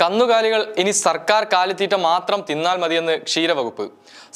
കന്നുകാലികൾ ഇനി സർക്കാർ കാലിത്തീറ്റ മാത്രം തിന്നാൽ മതിയെന്ന് ക്ഷീരവകുപ്പ്.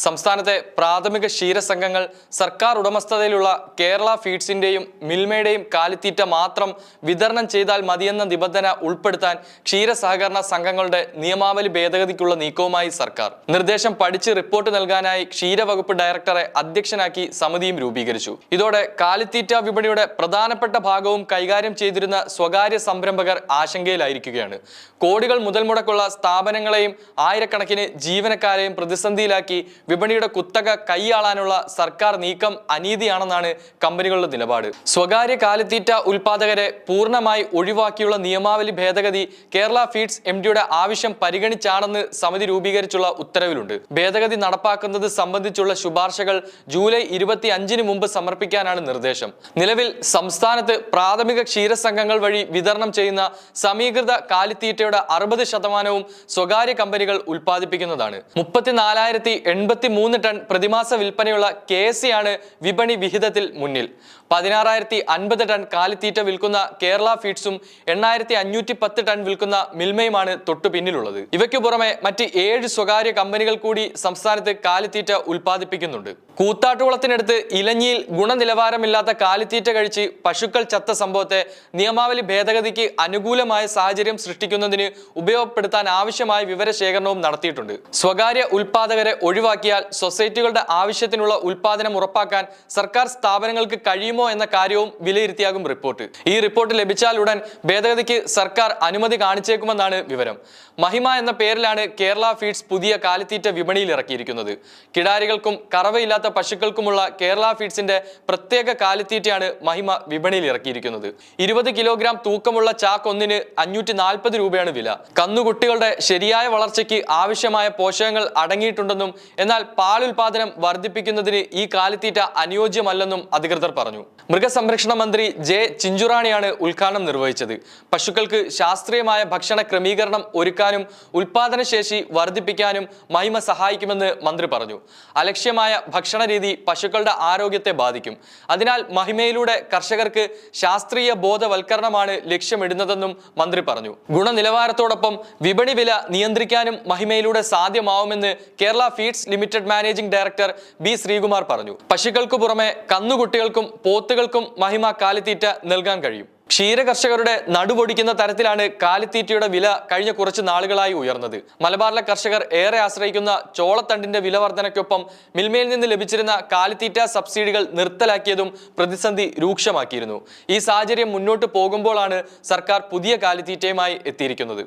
സംസ്ഥാനത്തെ പ്രാഥമിക ക്ഷീരസംഘങ്ങൾ സർക്കാർ ഉടമസ്ഥതയിലുള്ള കേരള ഫീഡ്സിന്റെയും മിൽമയുടെയും കാലിത്തീറ്റ മാത്രം വിതരണം ചെയ്താൽ മതിയെന്ന നിബന്ധന ഉൾപ്പെടുത്താൻ ക്ഷീരസഹകരണ സംഘങ്ങളുടെ നിയമാവലി ഭേദഗതിക്കുള്ള നീക്കവുമായി സർക്കാർ. നിർദ്ദേശം പഠിച്ച് റിപ്പോർട്ട് നൽകാനായി ക്ഷീരവകുപ്പ് ഡയറക്ടറെ അധ്യക്ഷനാക്കി സമിതിയും രൂപീകരിച്ചു. ഇതോടെ കാലിത്തീറ്റ വിപണിയുടെ പ്രധാനപ്പെട്ട ഭാഗവും കൈകാര്യം ചെയ്തിരുന്ന സ്വകാര്യ സംരംഭകർ ആശങ്കയിലായിരിക്കുകയാണ്. കോടികൾ മുതൽ മുടക്കുള്ള സ്ഥാപനങ്ങളെയും ആയിരക്കണക്കിന് ജീവനക്കാരെയും പ്രതിസന്ധിയിലാക്കി വിപണിയുടെ കുത്തക കൈയാളാനുള്ള സർക്കാർ നീക്കം അനീതിയാണെന്നാണ് കമ്പനികളുടെ നിലപാട്. സ്വകാര്യ കാലിത്തീറ്റ ഉൽപാദകരെ പൂർണമായി ഒഴിവാക്കിയുള്ള നിയമാവലി ഭേദഗതി കേരള ഫീഡ്സ് എം ഡിയുടെ ആവശ്യം പരിഗണിച്ചാണെന്ന് സമിതി രൂപീകരിച്ചുള്ള ഉത്തരവിലുണ്ട്. ഭേദഗതി നടപ്പാക്കുന്നത് സംബന്ധിച്ചുള്ള ശുപാർശകൾ ജൂലൈ ഇരുപത്തി അഞ്ചിന് മുമ്പ് സമർപ്പിക്കാനാണ് നിർദ്ദേശം. നിലവിൽ സംസ്ഥാനത്ത് പ്രാഥമിക ക്ഷീരസംഘങ്ങൾ വഴി വിതരണം ചെയ്യുന്ന സമീകൃത കാലിത്തീറ്റയുടെ അറുപത് ശതമാനവും സ്വകാര്യ കമ്പനികൾ ഉൽപ്പാദിപ്പിക്കുന്നതാണ്. മുപ്പത്തിനാലായിരത്തി എൺപത്തി മൂന്ന് ടൺ പ്രതിമാസ വിൽപ്പനയുള്ള കെ ആണ് വിപണി വിഹിതത്തിൽ മുന്നിൽ. പതിനാറായിരത്തി അൻപത് ടൺ കാലിത്തീറ്റ വിൽക്കുന്ന കേരള ഫീഡ്സും എണ്ണായിരത്തി അഞ്ഞൂറ്റി പത്ത് ടൺ വിൽക്കുന്ന മിൽമയുമാണ് തൊട്ടു പിന്നിലുള്ളത്. ഇവയ്ക്ക് പുറമെ മറ്റ് ഏഴ് സ്വകാര്യ കമ്പനികൾ കൂടി സംസ്ഥാനത്ത് കാലിത്തീറ്റ ഉൽപ്പാദിപ്പിക്കുന്നുണ്ട്. കൂത്താട്ടുകുളത്തിനടുത്ത് ഇലഞ്ഞിയിൽ ഗുണനിലവാരമില്ലാത്ത കാലിത്തീറ്റ കഴിച്ച് പശുക്കൾ ചത്ത സംഭവത്തെ നിയമാവലി ഭേദഗതിക്ക് അനുകൂലമായ സാഹചര്യം സൃഷ്ടിക്കുന്നതിന് ഉപയോഗപ്പെടുത്താൻ ആവശ്യമായ വിവരശേഖരണവും നടത്തിയിട്ടുണ്ട്. സ്വകാര്യ ഉൽപാദകരെ ഒഴിവാക്കിയാൽ സൊസൈറ്റികളുടെ ആവശ്യത്തിനുള്ള ഉൽപാദനം ഉറപ്പാക്കാൻ സർക്കാർ സ്ഥാപനങ്ങൾക്ക് കഴിയുമോ എന്ന കാര്യവും വിലയിരുത്തിയാകും റിപ്പോർട്ട്. ഈ റിപ്പോർട്ട് ലഭിച്ചാൽ ഉടൻ ഭേദഗതിക്ക് സർക്കാർ അനുമതി കാണിച്ചേക്കുമെന്നാണ് വിവരം. മഹിമ എന്ന പേരിലാണ് കേരള ഫീഡ്സ് പുതിയ കാലിത്തീറ്റ വിപണിയിൽ ഇറക്കിയിരിക്കുന്നത്. കിടാരികൾക്കും കറവയില്ലാത്ത പശുക്കൾക്കുമുള്ള കേരള ഫീഡ്സിന്റെ പ്രത്യേക കാലിത്തീറ്റയാണ് മഹിമ വിപണിയിൽ ഇറക്കിയിരിക്കുന്നത്. ഇരുപത് കിലോഗ്രാം തൂക്കമുള്ള ചാക്ക് ഒന്നിന് അഞ്ഞൂറ്റി രൂപയാണ് വില. കന്നുകുട്ടികളുടെ ശരിയായ വളർച്ചയ്ക്ക് ആവശ്യമായ പോഷകങ്ങൾ അടങ്ങിയിട്ടുണ്ടെന്നും എന്നാൽ പാലുൽപാദനം വർദ്ധിപ്പിക്കുന്നതിന് ഈ കാലിത്തീറ്റ അനുയോജ്യമല്ലെന്നും അധികൃതർ പറഞ്ഞു. മൃഗസംരക്ഷണ മന്ത്രി ജെ ചിഞ്ചുറാണിയാണ് ഉദ്ഘാടനം നിർവഹിച്ചത്. പശുക്കൾക്ക് ശാസ്ത്രീയമായ ഭക്ഷണ ക്രമീകരണം ഒരുക്കാനും ഉൽപാദനശേഷി വർദ്ധിപ്പിക്കാനും മഹിമ സഹായിക്കുമെന്ന് മന്ത്രി പറഞ്ഞു. അലക്ഷ്യമായ ഭക്ഷണ രീതി പശുക്കളുടെ ആരോഗ്യത്തെ ബാധിക്കും. അതിനാൽ മഹിമയിലൂടെ കർഷകർക്ക് ശാസ്ത്രീയ ബോധവൽക്കരണമാണ് ലക്ഷ്യമിടുന്നതെന്നും മന്ത്രി പറഞ്ഞു. ഗുണനിലവാരത്തോടൊപ്പം വിപണി വില നിയന്ത്രിക്കാനും മഹിമയിലൂടെ സാധ്യമാവുമെന്ന് Kerala feeds limited managing director B Sreekumar പറഞ്ഞു. പശുക്കൾക്ക് പുറമെ കന്നുകുട്ടികൾക്കും പോത്തുകൾക്കും മഹിമ കാലിത്തീറ്റ നൽകാൻ കഴിയും. ക്ഷീര കർഷകരുടെ നടുപൊടിക്കുന്ന തരത്തിലാണ് കാലിത്തീറ്റയുടെ വില കഴിഞ്ഞ കുറച്ച് നാളുകളായി ഉയർന്നത്. മലബാറിലെ കർഷകർ ഏറെ ആശ്രയിക്കുന്ന ചോളത്തണ്ടിന്റെ വില വർധനയ്ക്കൊപ്പം മിൽമയിൽ നിന്ന് ലഭിച്ചിരുന്ന കാലിത്തീറ്റ സബ്സിഡികൾ നിർത്തലാക്കിയതും പ്രതിസന്ധി രൂക്ഷമാക്കിയിരുന്നു. ഈ സാഹചര്യം മുന്നോട്ട് പോകുമ്പോഴാണ് സർക്കാർ പുതിയ കാലിത്തീറ്റയുമായി എത്തിയിരിക്കുന്നത്.